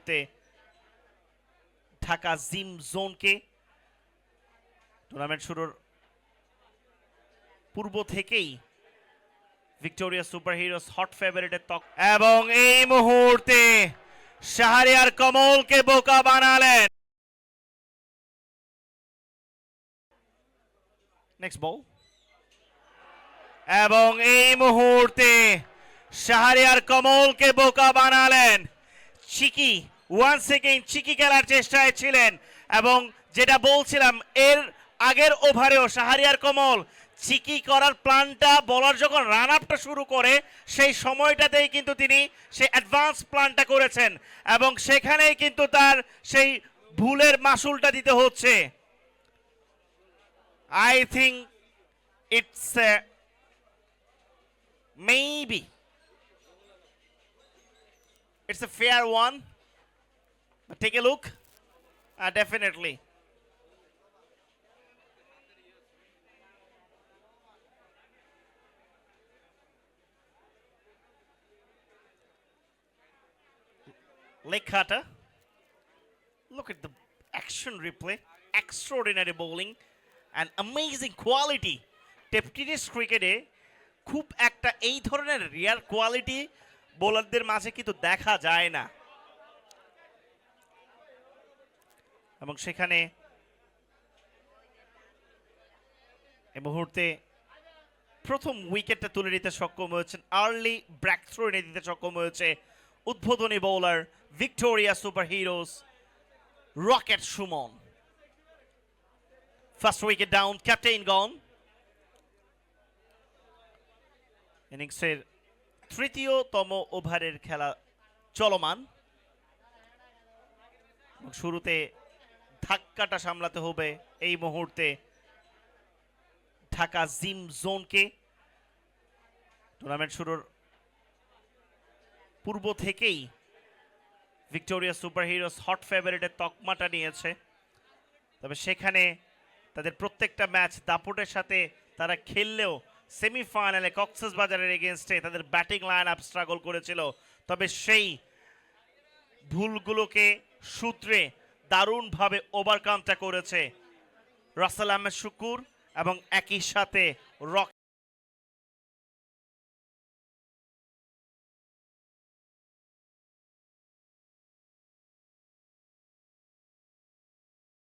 মুহূর্তে Dhaka gym জোনকে tournament শুরুর পূর্ব থেকেই ভিক্টোরিয়া সুপার হিরোস হট ফেভারিটের তক এবং এই মুহূর্তে শাহরিয়ার কমলকে বোকা বানালেন। নেক্সট বল এবং এই মুহূর্তে শাহরিয়ার কমলকে বোকা বানালেন। চিকি ওয়ান সেকেন্ড চিকি খেলার চেষ্টায় ছিলেন এবং যেটা বলছিলাম, এর আগের ওভারেও শাহরিয়ার কমল চিকি করার প্ল্যানটা বলার যখন রান আপটা শুরু করে, সেই সময়টাতেই কিন্তু তিনি সেই অ্যাডভান্স প্ল্যানটা করেছেন এবং সেখানেই কিন্তু তার সেই ভুলের মাসুলটা দিতে হচ্ছে। I think it's maybe it's a fair one but take a look uh, definitely leg cutter look at the action replay extraordinary bowling and amazing quality tape tennis ক্রিকেটে খুব একটা এই ধরনের রিয়ার কোয়ালিটি বোলারদের মাঝে কিন্তু দেখা যায় না। এবং সেখানে এই মুহূর্তে প্রথম উইকেটটা তুলে নিতে সক্ষম হয়েছেন আর্লি ব্র্যাক থ্রো এনে দিতে সক্ষম হয়েছে উদ্বোধনী bowler Victoria super heroes rocket Suman. First wicket down captain gone ইনিংসের তৃতীয়তম ওভারের খেলা চলমান। শুরুতে ধাক্কাটা সামলাতে হবে এই মুহূর্তে ঢাকা জিম জোনকে। টুর্নামেন্ট শুরুর পূর্ব থেকেই ভিক্টোরিয়া সুপার হিরোস হট ফেভারিটের তকমাটা নিয়েছে। তবে সেখানে তাদের প্রত্যেকটা ম্যাচ দাপটের সাথে তারা খেললেও সেমিফাইনালে কক্সেস বাজারের এগেনস্টে তাদের ব্যাটিং লাইন আপ স্ট্রাগল করেছিল। তবে সেই ভুলগুলোকে সূত্রে দারুণভাবে ওভারকামটা করেছে। রাসেল আহমেদ শুকুর এবং একই সাথে রক